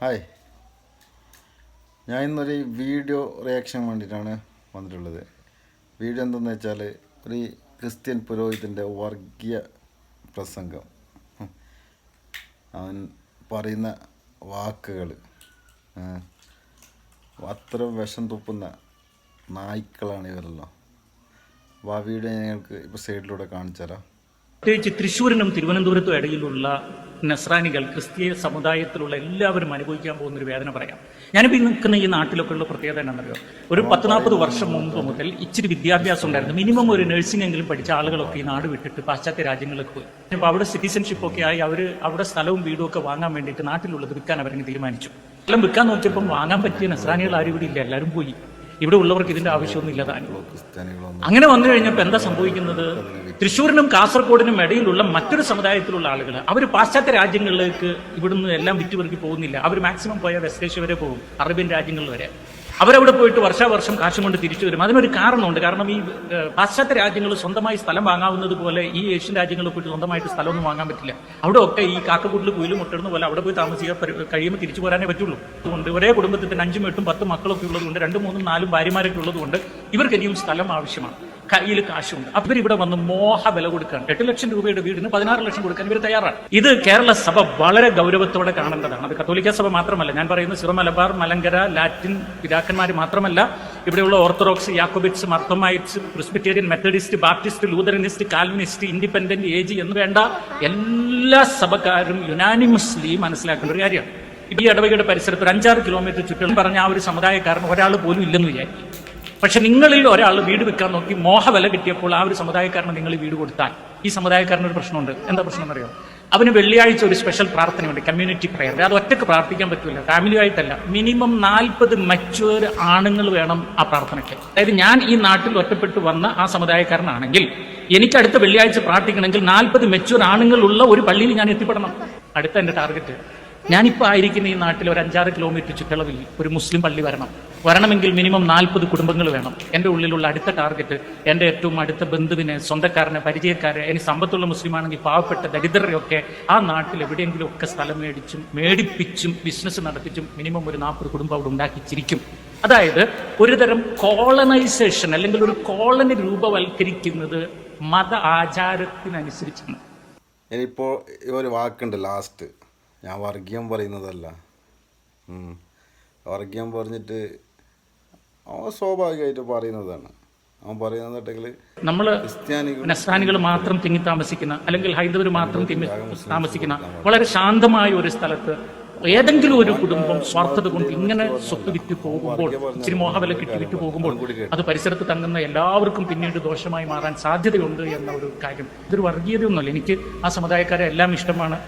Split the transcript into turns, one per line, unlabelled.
Hi. ഞാൻ ഇന്നൊരു video reaction വേണ്ടിയിട്ടാണ് വന്നിട്ടുള്ളത്. വീഡിയോ എന്തെന്ന് വെച്ചാൽ ഒരു ക്രിസ്ത്യൻ പുരോഹിതന്റെ വർഗീയ പ്രസംഗം. അവൻ പറയുന്ന വാക്കുകൾ അത്ര വിഷം തുപ്പുന്ന നായ്ക്കളാണ് ഇവരെല്ലാം. അപ്പോൾ ആ വീഡിയോ ഞങ്ങൾക്ക് ഇപ്പോൾ സൈഡിലൂടെ കാണിച്ചു തരാം
പ്രത്യേകിച്ച് തൃശ്ശൂരിനും തിരുവനന്തപുരത്തും ഇടയിലുള്ള നസ്രാനികൾ ക്രിസ്തീയ സമുദായത്തിലുള്ള എല്ലാവരും അനുഭവിക്കാൻ പോകുന്ന ഒരു വേദന പറയാം. ഞാനിപ്പോൾ നിൽക്കുന്ന ഈ നാട്ടിലൊക്കെ ഉള്ള പ്രത്യേകത എന്താണെന്നറിയോ? ഒരു പത്ത് നാൽപ്പത് വർഷം മുമ്പ് മുതൽ ഇച്ചിരി വിദ്യാഭ്യാസം ഉണ്ടായിരുന്നു. മിനിമം ഒരു നഴ്സിംഗ് എങ്കിലും പഠിച്ച ആളുകളൊക്കെ ഈ നാട് വിട്ടിട്ട് പാശ്ചാത്യ രാജ്യങ്ങളിലേക്ക് പോയി. അപ്പോൾ അവിടെ സിറ്റിസൺഷിപ്പ് ഒക്കെ ആയി അവർ അവിടെ സ്ഥലവും വീടും ഒക്കെ വാങ്ങാൻ വേണ്ടിയിട്ട് നാട്ടിലുള്ളത് വിൽക്കാൻ അവരങ്ങ് തീരുമാനിച്ചു. എല്ലാം വിൽക്കാൻ നോക്കിയപ്പം വാങ്ങാൻ പറ്റിയ നസ്രാനികൾ ആരും ഇവിടെ ഇല്ല എല്ലാവരും പോയി. ഇവിടെ ഉള്ളവർക്ക് ഇതിന്റെ ആവശ്യമൊന്നും ഇല്ലാതെ
അനുഭവം
അങ്ങനെ വന്നു കഴിഞ്ഞപ്പോൾ എന്താ സംഭവിക്കുന്നത്? തൃശ്ശൂരിനും കാസർഗോഡിനും ഇടയിലുള്ള മറ്റൊരു സമുദായത്തിലുള്ള ആളുകൾ അവർ പാശ്ചാത്യ രാജ്യങ്ങളിലേക്ക് ഇവിടുന്ന് എല്ലാം വിറ്റുപെറുക്കി പോകുന്നില്ല. അവർ മാക്സിമം പോയ വെസ്റ്റേഷ്യ വരെ പോകും അറേബ്യൻ രാജ്യങ്ങളിൽ വരെ. അവരവിടെ പോയിട്ട് വർഷാവർഷം കാശും കൊണ്ട് തിരിച്ചു വരും. അതിനൊരു കാരണമുണ്ട്. കാരണം ഈ പാശ്ചാത്യ രാജ്യങ്ങൾ സ്വന്തമായി സ്ഥലം വാങ്ങാവുന്നത് പോലെ ഈ ഏഷ്യൻ രാജ്യങ്ങളിൽ പോയിട്ട് സ്വന്തമായിട്ട് സ്ഥലമൊന്നും വാങ്ങാൻ പറ്റില്ല. അവിടെ ഒക്കെ ഈ കാക്കക്കൂട്ടിൽ കുയിലും മുട്ടിടുന്ന പോലെ അവിടെ പോയി താമസിക്കാൻ കഴിയുമ്പോൾ തിരിച്ചു പോരാനേ പറ്റുള്ളൂ. അതുകൊണ്ട് ഒരേ കുടുംബത്തിൽ തന്നെ അഞ്ചും എട്ടും പത്തും മക്കളൊക്കെ ഉള്ളതുകൊണ്ട് രണ്ടും മൂന്നും നാലും ഭാര്യമാരൊക്കെ ഉള്ളതുകൊണ്ട് ഇവർക്കിനിയും സ്ഥലം ആവശ്യമാണ്. കയ്യിൽ കാശുണ്ട്. അവർ ഇവിടെ വന്ന് മോഹ വില കൊടുക്കാൻ എട്ട് ലക്ഷം രൂപയുടെ വീടിന് പതിനാറ് ലക്ഷം കൊടുക്കാൻ ഇവർ തയ്യാറാണ്. ഇത് കേരള സഭ വളരെ ഗൗരവത്തോടെ കാണേണ്ടതാണ്. അത് കത്തോലിക്ക സഭ മാത്രമല്ല ഞാൻ പറയുന്നത് സിറോ മലബാർ മലങ്കര ലാറ്റിൻ പിതാക്കന്മാർ മാത്രമല്ല ഇവിടെയുള്ള Orthodox Jacobites Marthomites Presbyterian Methodist Baptist Lutheranist Calvinist independent age എന്ന് വേണ്ട എല്ലാ സഭക്കാരും യുനാനിമസ്ലി മനസ്സിലാക്കേണ്ട ഒരു കാര്യമാണ്. ഈ ഇടവകയുടെ പരിസരത്ത് ഒരു അഞ്ചാറ് കിലോമീറ്റർ ചുറ്റും പറഞ്ഞ ആ ഒരു സമുദായക്കാരൻ ഒരാൾ പോലും ഇല്ലെന്ന് വിചാരിക്കും. പക്ഷെ നിങ്ങളിൽ ഒരാൾ വീട് വെക്കാൻ നോക്കി മോഹവില കിട്ടിയപ്പോൾ ആ ഒരു സമുദായക്കാരന് നിങ്ങൾ വീട് കൊടുത്താൽ. ഈ സമുദായക്കാരന് ഒരു പ്രശ്നമുണ്ട്. എന്താ പ്രശ്നം എന്നറിയോ അവന് വെള്ളിയാഴ്ച ഒരു സ്പെഷ്യൽ പ്രാർത്ഥനയുണ്ട് കമ്മ്യൂണിറ്റി പ്രയർ അത് ഒറ്റയ്ക്ക് പ്രാർത്ഥിക്കാൻ പറ്റില്ല ഫാമിലി ആയിട്ടല്ല. മിനിമം നാൽപ്പത് മച്ചുവർ ആണുങ്ങൾ വേണം ആ പ്രാർത്ഥനയ്ക്ക്. അതായത് ഞാൻ ഈ നാട്ടിൽ ഒറ്റപ്പെട്ടു വന്ന ആ സമുദായക്കാരനാണെങ്കിൽ എനിക്ക് അടുത്ത വെള്ളിയാഴ്ച പ്രാർത്ഥിക്കണമെങ്കിൽ നാൽപ്പത് മെച്ചുവർ ആണുങ്ങളുള്ള ഒരു പള്ളിയിൽ ഞാൻ എത്തിപ്പെടണം. അടുത്ത എന്റെ ടാർഗറ്റ് ഞാനിപ്പോൾ ആയിരിക്കുന്ന ഈ നാട്ടിൽ ഒരു അഞ്ചാറ് കിലോമീറ്റർ ചുറ്റളവിൽ ഒരു മുസ്ലിം പള്ളി വരണം. വരണമെങ്കിൽ മിനിമം നാൽപ്പത് കുടുംബങ്ങൾ വേണം. എന്റെ ഉള്ളിലുള്ള അടുത്ത ടാർഗറ്റ് എന്റെ ഏറ്റവും അടുത്ത ബന്ധുവിനെ സ്വന്തക്കാരനെ പരിചയക്കാരെ ഇനി സമ്പത്തുള്ള മുസ്ലിം ആണെങ്കിൽ പാവപ്പെട്ട ദരിദ്രരെയൊക്കെ ആ നാട്ടിൽ എവിടെയെങ്കിലും ഒക്കെ സ്ഥലം മേടിച്ചും മേടിപ്പിച്ചും ബിസിനസ് നടത്തിച്ചും മിനിമം ഒരു നാൽപ്പത് കുടുംബം അവിടെ ഉണ്ടാക്കിച്ചിരിക്കും. അതായത് ഒരുതരം കോളനൈസേഷൻ അല്ലെങ്കിൽ ഒരു കോളനി രൂപവൽക്കരിക്കുന്നത് മത ആചാരത്തിനനുസരിച്ചാണ്.
ഇനിയിപ്പോൾ ഒരു വാക്കുണ്ട് ലാസ്റ്റ് ഞാൻ വർഗീയം പറയുന്നതല്ല. വർഗീയം പറഞ്ഞിട്ട് അവൻ സ്വാഭാവികമായിട്ട് പറയുന്നതാണ്. അവൻ പറയുന്നതെന്നുണ്ടെങ്കിൽ
നമ്മൾ
ക്രിസ്ത്യാനികൾ
നസ്രാനികൾ മാത്രം തിങ്ങി താമസിക്കുന്ന അല്ലെങ്കിൽ ഹൈന്ദവർ മാത്രം തിങ്ങി താമസിക്കുന്ന വളരെ ശാന്തമായ ഒരു സ്ഥലത്ത് ഏതെങ്കിലും ഒരു കുടുംബം സ്വാർത്ഥത കൊണ്ട് ഇങ്ങനെ സ്വത്ത് വിറ്റ് പോകുമ്പോൾ ഇച്ചിരി മോഹവില കിട്ടി വിറ്റ് പോകുമ്പോൾ അത് പരിസരത്ത് തങ്ങുന്ന എല്ലാവർക്കും പിന്നീട് ദോഷമായി മാറാൻ സാധ്യതയുണ്ട് എന്ന ഒരു കാര്യം. ഇതൊരു വർഗീയതയൊന്നുമല്ല. എനിക്ക് ആ സമുദായക്കാരെ എല്ലാം ഇഷ്ടമാണ്.